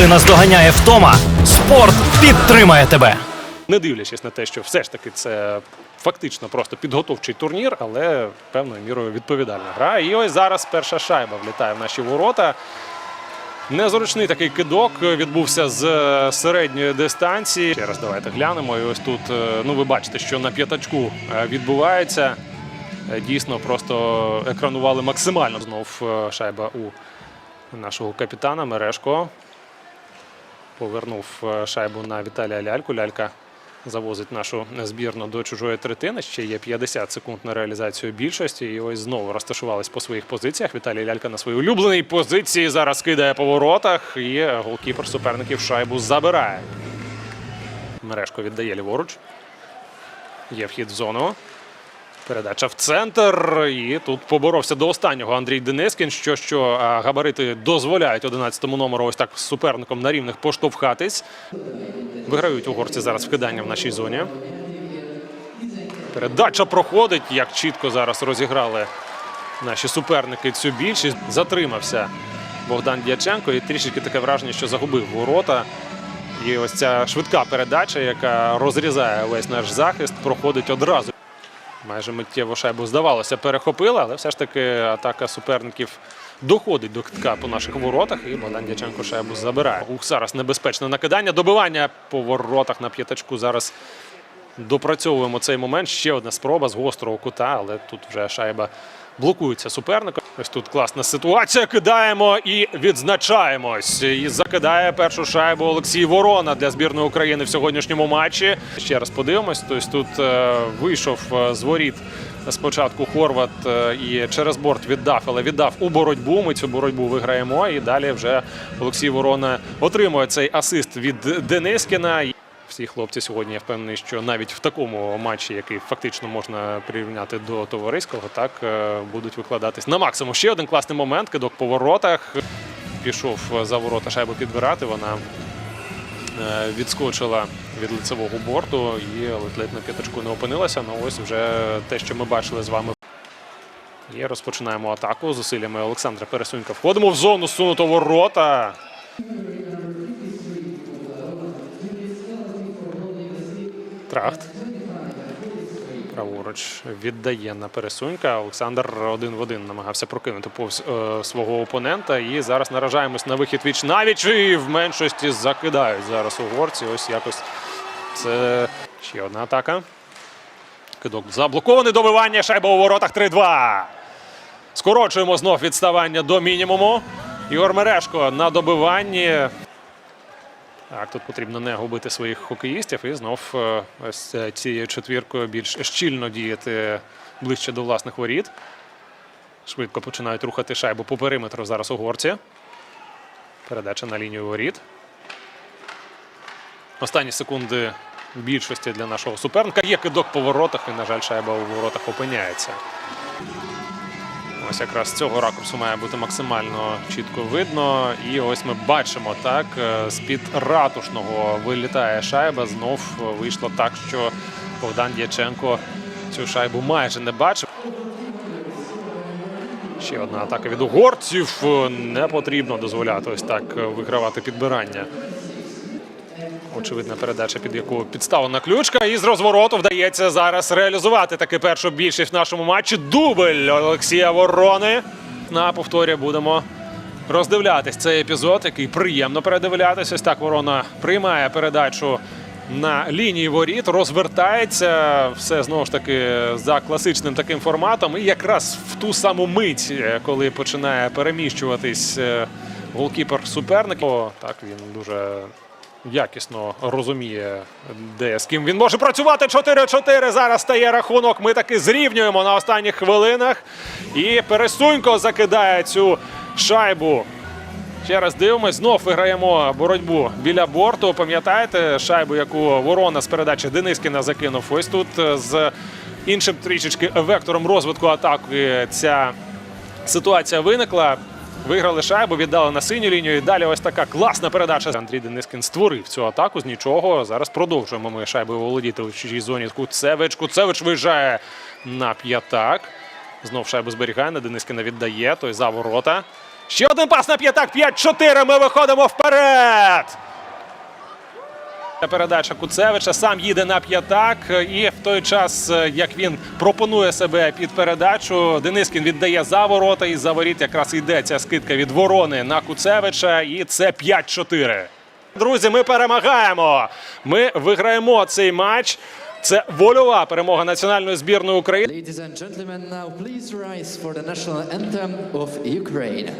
Коли наздоганяє втома, спорт підтримає тебе. не дивлячись на те, що все ж таки це фактично просто підготовчий турнір, але певною мірою відповідальна гра. І ось зараз перша шайба влітає в наші ворота. Незручний такий кидок відбувся з е, середньої дистанції. Ще раз давайте глянемо. І ось тут, е, ну ви бачите, що на п'ятачку е, відбувається. Дійсно, просто екранували максимально. Знов шайба у нашого капітана Мерешко. Повернув е, шайбу на Віталія Ляльку. Лялька завозить нашу збірну до чужої третини. Ще є 50 секунд на реалізацію більшості. І ось знову розташувались по своїх позиціях. Віталій Лялька на своїй улюбленій позиції зараз кидає по воротах. І голкіпер суперників шайбу забирає. Мережко віддає ліворуч. Є вхід в зону. Передача в центр. І тут поборовся до останнього Андрій Денискін. Що що габарити дозволяють 11-му номеру ось так з суперником на рівних поштовхатись. Виграють угорці зараз вкидання в нашій зоні. Передача проходить. Як чітко зараз розіграли наші суперники цю більшість. Затримався Богдан Дяченко і трішки таке враження, що загубив ворота. І ось ця швидка передача, яка розрізає весь наш захист, проходить одразу. Майже миттєво шайбу здавалося, перехопила, але все ж таки атака суперників доходить до китка по наших воротах. І Богдан Дяченко шайбу забирає. Ух, зараз небезпечне накидання. Добивання по воротах на п'ятачку. Зараз допрацьовуємо цей момент. Ще одна спроба з гострого кута, але тут вже шайба блокується суперником. Ось тут класна ситуація. Кидаємо і відзначаємось. І закидає першу шайбу Олексій Ворона для збірної України в сьогоднішньому матчі. Ще раз подивимось. Тобто тут е, вийшов е, з воріт. Спочатку Хорват е, і через борт віддав, але віддав у боротьбу. Ми цю боротьбу виграємо. І далі вже Олексій Ворона отримує цей асист від Денискіна. Всі хлопці сьогодні я впевнений, що навіть в такому матчі, який фактично можна прирівняти до товариського, так е, будуть викладатись на максимум. Ще один класний момент. Кидок по воротах. Пішов за ворота шайбу підбирати. Вона е, відскочила від лицевого борту і ледь на п'яточку не опинилася. Ну ось вже те, що ми бачили з вами. І розпочинаємо атаку зусиллями Олександра Пересунька. Входимо в зону сунуто ворота. Трахт. Праворуч віддає на пересунька. Олександр один в один намагався прокинути повз е, свого опонента. І зараз наражаємось на вихід віч навіч. І в меншості закидають зараз угорці. Ось якось це ще одна атака. Кидок заблокований добивання. Шайба у воротах 3-2. Скорочуємо знов відставання до мінімуму. Ігор Мерешко на добиванні. Так, тут потрібно не губити своїх хокеїстів і знов е, ось е, цією четвіркою більш щільно діяти ближче до власних воріт. Швидко починають рухати шайбу по периметру зараз угорці. Передача на лінію воріт. Останні секунди більшості для нашого суперника. Є кидок по воротах, і, на жаль, шайба у воротах опиняється. Ось якраз з цього ракурсу має бути максимально чітко видно. І ось ми бачимо так. е, З-під ратушного вилітає шайба. Знов вийшло так, що Богдан Дяченко цю шайбу майже не бачив. Ще одна атака від угорців. Не потрібно дозволяти ось так вигравати підбирання. Очевидна передача, під яку підставлена ключка. І з розвороту вдається зараз реалізувати таки першу більшість в нашому матчі. Дубль Олексія Ворони. На повторі будемо роздивлятись цей епізод, який приємно передивлятися. Ось так ворона приймає передачу на лінії воріт, розвертається. Все знову ж таки за класичним таким форматом. І якраз в ту саму мить, е, коли починає переміщуватись е, голкіпер суперника. О, так він дуже якісно розуміє, де з ким він може працювати. 4-4. Зараз стає рахунок. Ми таки зрівнюємо на останніх хвилинах. І Пересунько закидає цю шайбу. Ще раз дивимось, знов виграємо боротьбу біля борту. Пам'ятаєте шайбу, яку ворона з передачі Денискіна закинув? Ось тут е, з іншим трішечки вектором розвитку атаки ця ситуація виникла. Виграли шайбу, віддали на синю лінію. І далі ось така класна передача. Андрій Денискін створив цю атаку з нічого. Зараз продовжуємо ми шайбою володіти у чужій зоні. Куцевич. Куцевич виїжджає на п'ятак. Знов шайбу зберігає. На Денискіна віддає. Той за ворота. Ще один пас на п'ятак. 5-4. Ми виходимо вперед. Передача Куцевича сам їде на п'ятак, і в той час, е, як він пропонує себе під передачу, Денискін віддає за ворота, і за воріт якраз йде ця скидка від ворони на Куцевича, і це 5-4. Друзі, ми перемагаємо. Ми виграємо цей матч. Це вольова перемога національної збірної України. Ladies and gentlemen, now please rise for the national anthem of Ukraine.